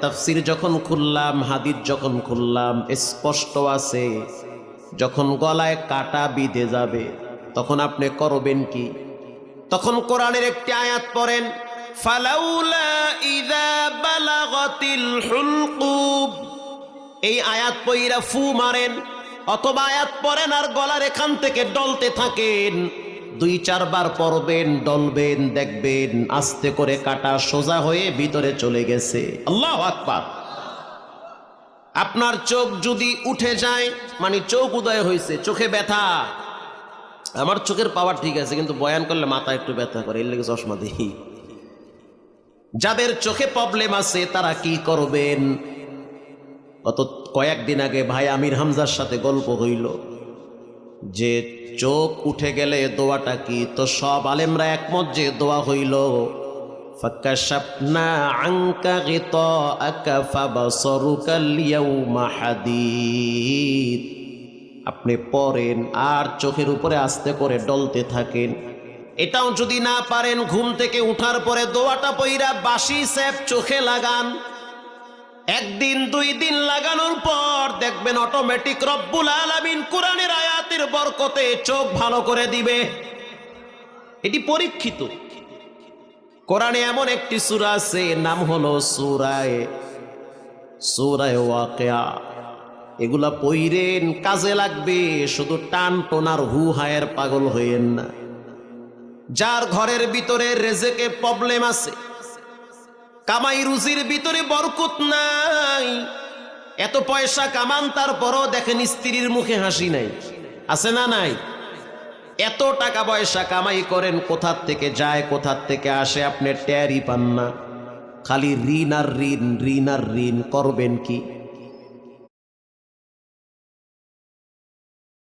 তাফসির যখন খুললাম, হাদিস যখন খুললাম, স্পষ্ট আছে, যখন গলায় কাটা বিঁধে যাবে, তখন আপনি করবেন কি? তখন কোরআনের একটি আয়াত পড়েন এই আয়াত পইরা ফু মারেন, অথবা আয়াত পড়েন আর গলার এখান থেকে ডলতে থাকেন। দুই চারবার পড়বেন ডলবেন, দেখবেন, আস্তে করে কাটা সোজা হয়ে ভিতরে চলে গেছে। আল্লাহ আকবার। আপনার চোখ যদি উঠে যায় মানে চোখ উদয় হয়েছে, চোখে ব্যথা। আমার চোখের পাওয়ার ঠিক আছে, কিন্তু বয়ান করলে মাথা একটু ব্যথা করে, এর লেগে চশমা দেখি যাদের চোখে প্রবলেম আছে, তারা কি করবেন? গত কয়েকদিন আগে ভাই আমির হামজার সাথে গল্প হইল। যে চোখ উঠে গেলে দোয়াটা কি তো সব আলেমরা একমত যে দোয়া হইল فكشفنا عنك غطاءك فبصرك اليوم حديد আপনি পড়েন আর চোখের উপরে আস্তে করে ডলতে থাকেন এটাও যদি না পারেন ঘুম থেকে উঠার পরে দোয়াটা পইরা বাসি স্যাপ চোখে লাগান একদিন, দুই দিন লাগানোর পর দেখবেন অটোমেটিক রব্বুল আলামিন কোরআনের আয়াতের বরকতে চোখ ভালো করে দিবে। এটি পরীক্ষিত। কোরআনে এমন একটি সূরা আছে, নাম হলো সূরায়ে সূরায়ে ওয়াকিয়া। এগুলা পইরেন, কাজে লাগবে, শুধু টান টোনার হু হায়ের পাগল হইয়েন না। যার ঘরের ভিতরে রেজেকে প্রবলেম আছে কামাই রুজির ভিতরে বরকত নাই। এত পয়সা কামান, তারপরও দেখেন স্ত্রীর মুখে হাসি নাই। আছে না নাই? এত টাকা পয়সা কামাই করেন, কোথার থেকে যায়, কোথার থেকে আসে, আপনি ট্যারই পান না। খালি ঋণ আর ঋণ ঋণ আর ঋণ, করবেন কি?